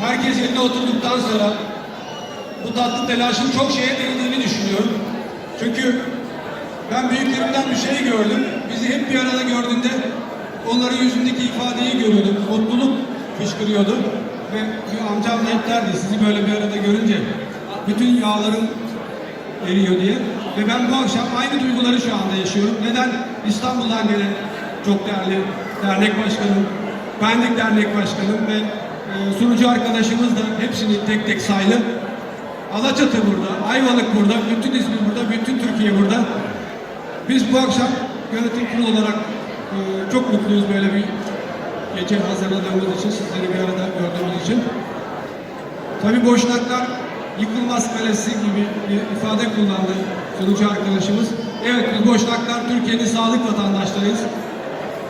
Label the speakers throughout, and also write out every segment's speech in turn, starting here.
Speaker 1: herkes yerine oturduktan sonra bu tatlı telaşın çok şeye değindiğini düşünüyorum. Çünkü ben büyüklerimden bir şey gördüm. Bizi hep bir arada gördüğünde onların yüzündeki ifadeyi görüyordum. Mutluluk fışkırıyordu. Ve amcam hep derdi sizi böyle bir arada görünce bütün yağlarım eriyor diye. Ve ben bu akşam aynı duyguları şu anda yaşıyorum. Neden? İstanbul'dan gelen çok değerli dernek başkanım, Pendik Dernek Başkanım ve sunucu arkadaşımız da hepsini tek tek saydım. Alaçatı burada, Ayvalık burada, bütün İzmir burada, bütün Türkiye burada. Biz bu akşam yönetim kurulu olarak e, çok mutluyuz böyle bir gece hazırladığımız için, sizleri bir arada gördüğümüz için. Tabii boşnaklar yıkılmaz kalesi gibi bir ifade kullandı sunucu arkadaşımız. Evet biz boşnaklar Türkiye'nin sağlık vatandaşlarıyız.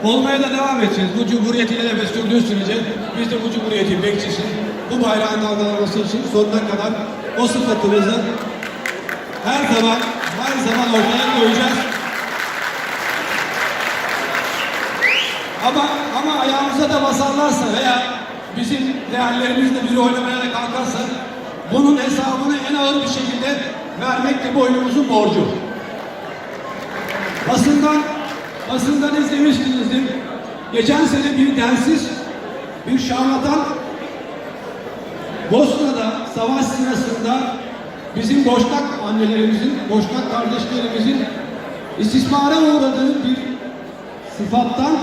Speaker 1: Olmaya da devam edeceğiz. Bu cumhuriyet ile sürdüğü sürece biz de bu cumhuriyetin bekçisi. Bu bayrağın dalgalanması için sonuna kadar o sıfatımızı her zaman her zaman ortaya koyacağız. Ama ama ayağımıza da basarlarsa veya bizim değerlerimizle biri oynamaya da kalkarsa bunun hesabını en ağır bir şekilde vermek de boynumuzun borcu. Basından basından izlemişsinizdir. Geçen sene bir densiz bir şarlatan Bosna'da savaş sırasında bizim boşnak annelerimizin, boşnak kardeşlerimizin istismara uğradığı bir sıfattan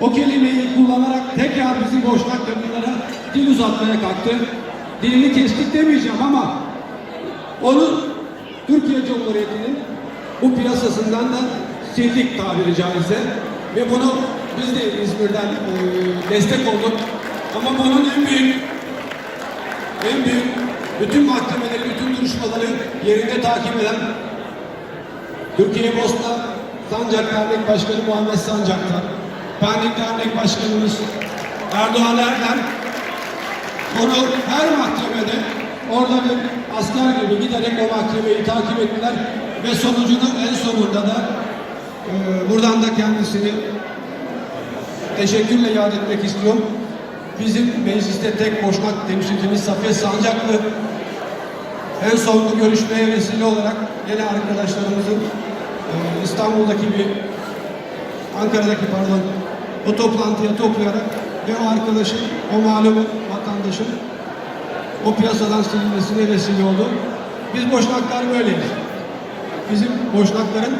Speaker 1: o kelimeyi kullanarak tekrar bizim boşnak kadınlara dil uzatmaya kalktı. Dilini kestik demeyeceğim ama onu Türkiye Cumhuriyeti'nin bu piyasasından da sildik tabiri caizse. Ve bunu biz de İzmir'den e, destek olduk. Ama bunun en büyük en büyük bütün mahkemeleri, bütün duruşmaları yerinde takip eden Türkiye Bosna Sancak Dernek Başkanı Muhammed Sancak'ta, Pendik Dernek Başkanımız Erdoğan Erdem onu her mahkemede orada bir asker gibi giderek o mahkemeyi takip ettiler ve sonucunu en sonunda da e, buradan da kendisini teşekkürle yad etmek istiyorum. Bizim mecliste tek boşnak temsilcimiz Safiye Sancaklı en son bu görüşmeye vesile olarak gene arkadaşlarımızın e, İstanbul'daki bir Ankara'daki pardon o toplantıya toplayarak ve o arkadaşın, o malum vatandaşın o piyasadan silinmesine vesile oldu. Biz boşnaklar böyleyiz. Bizim boşnakların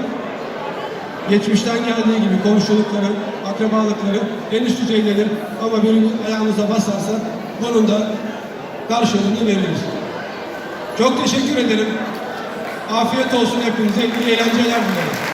Speaker 1: geçmişten geldiği gibi komşulukları, akrabalıkları geniş düzeydedir. Ama birimiz ayağımıza basarsa bunun da karşılığını veririz. Çok teşekkür ederim. Afiyet olsun hepinize. İyi eğlenceler dilerim.